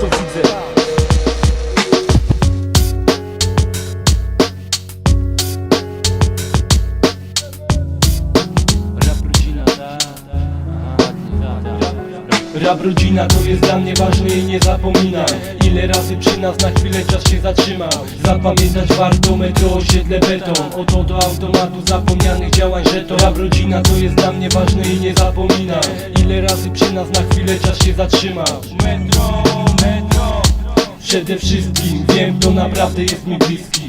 to widzę Rap rodzina to jest dla mnie ważne i nie zapominaj Ile razy przy nas na chwilę czas się zatrzymał. Zapamiętać warto metro, osiedle, beton. Oto do automatu zapomnianych działań żeton Rap rodzina to jest dla mnie ważne i nie zapominaj Ile razy przy nas na chwilę czas się zatrzymał. Metro, metro. Przede wszystkim wiem, to naprawdę jest mi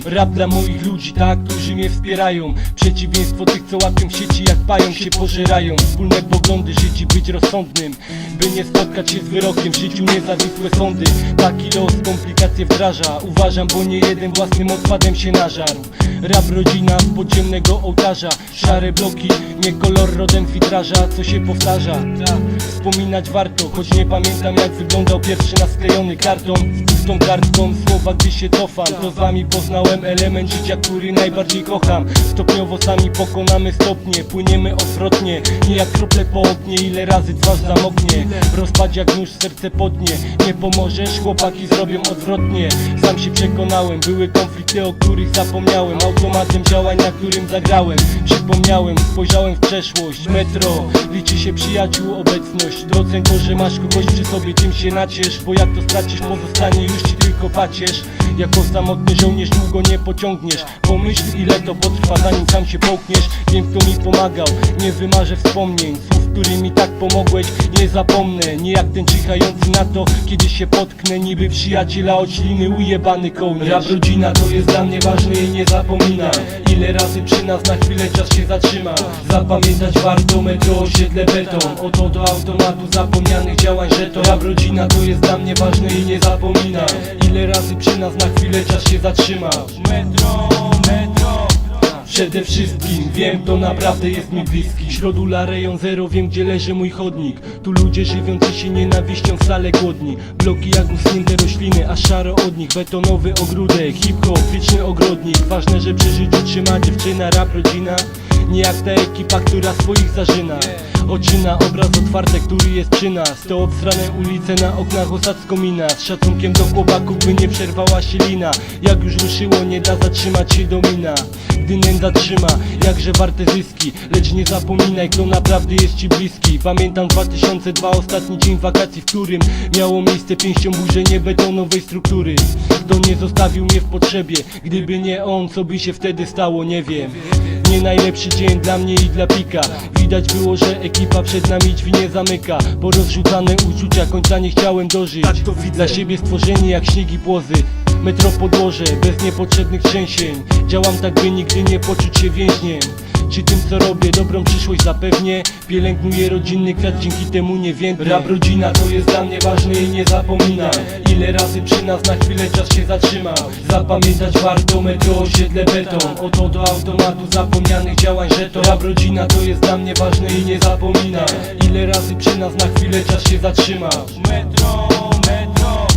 Rap dla moich ludzi, tak, którzy mnie wspierają. Przeciwieństwo tych, co łapią sieci jak pająk się pożerają. Wspólne poglądy, żyć i być rozsądnym By nie spotkać się z wyrokiem, w życiu niezawisłe sądy Taki los komplikacje wdraża. Uważam, bo nie jeden własnym odpadem się nażarł. Rap rodzina z podziemnego ołtarza. Szare bloki, nie kolor rodem witraża. Co się powtarza, Ta, wspominać warto Choć nie pamiętam jak wyglądał pierwszy nasklejony karton. Z pustą kartką słowa gdy się cofam To z wami poznałem element życia, który najbardziej kocham. Stopniowo sami pokonamy stopnie Płyniemy odwrotnie, nie jak krople po oknie Ile razy twarz zamoknie. Rozpad jak nóż serce podnie. Nie pomożesz, chłopaki zrobią odwrotnie. Sam się przekonałem, były konflikty, o których zapomniałem. Automatem działań, na którym zagrałem. Przypomniałem, spojrzałem w przeszłość. Metro, liczy się przyjaciół obecność. Doceń to, że masz kogoś przy sobie, tym się naciesz Bo jak to stracisz, pozostanie już ci tylko pacierz. Jako samotny żołnierz długo nie pociągniesz. Pomyśl ile to potrwa zanim sam się połkniesz. Wiem kto mi pomagał, nie wymarzę wspomnień którymi tak pomogłeś, nie zapomnę. Nie jak ten czyhający na to, kiedy się potknę. Niby przyjaciela ośliny, ujebany kołnierz. Rap rodzina to jest dla mnie ważne i nie zapominaj Ile razy przy nas na chwilę czas się zatrzymał Zapamiętać warto metro, osiedle, beton. Oto do automatu zapomnianych działań żeton Rap rodzina to jest dla mnie ważne i nie zapominaj Ile razy przy nas na chwilę czas się zatrzymał Metro, metro Przede wszystkim. Wiem, to naprawdę jest mi bliski. Środula rejon zero, wiem gdzie leży mój chodnik. Tu ludzie żywiący się nienawiścią wcale głodni. Bloki jak usunięte rośliny, a szaro od nich. Betonowy ogródek, hip-hop, wieczny ogrodnik. Ważne, że przy życiu trzyma dziewczyna, rap rodzina Nie jak ta ekipa, która swoich zarzyna Oczy na obraz otwarte, który jest przy nas. To obsrane ulice na oknach osadzko mina. Z szacunkiem do chłopaków, by nie przerwała się lina. Jak już ruszyło, nie da zatrzymać się do mina. Gdy nędza trzyma, jakże warte zyski. Lecz nie zapominaj, kto naprawdę jest ci bliski. Pamiętam 2002, ostatni dzień wakacji, w którym Miało miejsce pięścią burzenie betonowej struktury. Kto nie zostawił mnie w potrzebie Gdyby nie on, co by się wtedy stało, nie wiem Nie najlepszy dzień dla mnie i dla Pika. Widać było, że ekipa przed nami drzwi nie zamyka. Porozrzucane uczucia, końca nie chciałem dożyć. Tak to widzę. Dla siebie stworzeni jak śniegi płozy. Metro podłoże, bez niepotrzebnych trzęsień. Działam tak, by nigdy nie poczuć się więźniem czy tym co robię dobrą przyszłość zapewnię. Pielęgnuję rodzinny kwiat, dzięki temu nie więdnę. Rap rodzina to jest dla mnie ważne i nie zapominaj Ile razy przy nas na chwilę czas się zatrzymał Zapamiętać warto metro, osiedle, beton. Oto do automatu zapomnianych działań żeton Rap rodzina to jest dla mnie ważne i nie zapominaj Ile razy przy nas na chwilę czas się zatrzymał Metro, metro.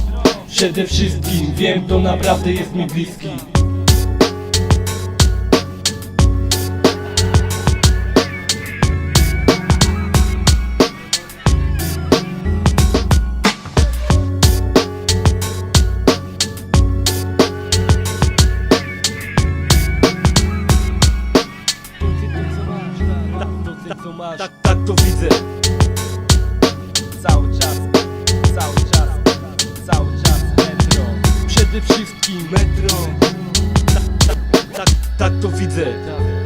Przede wszystkim wiem, to naprawdę jest mi bliski Tak, tak to widzę. Cały czas, cały czas, cały czas metro. Przede wszystkim Metro. Tak, tak, tak, tak to widzę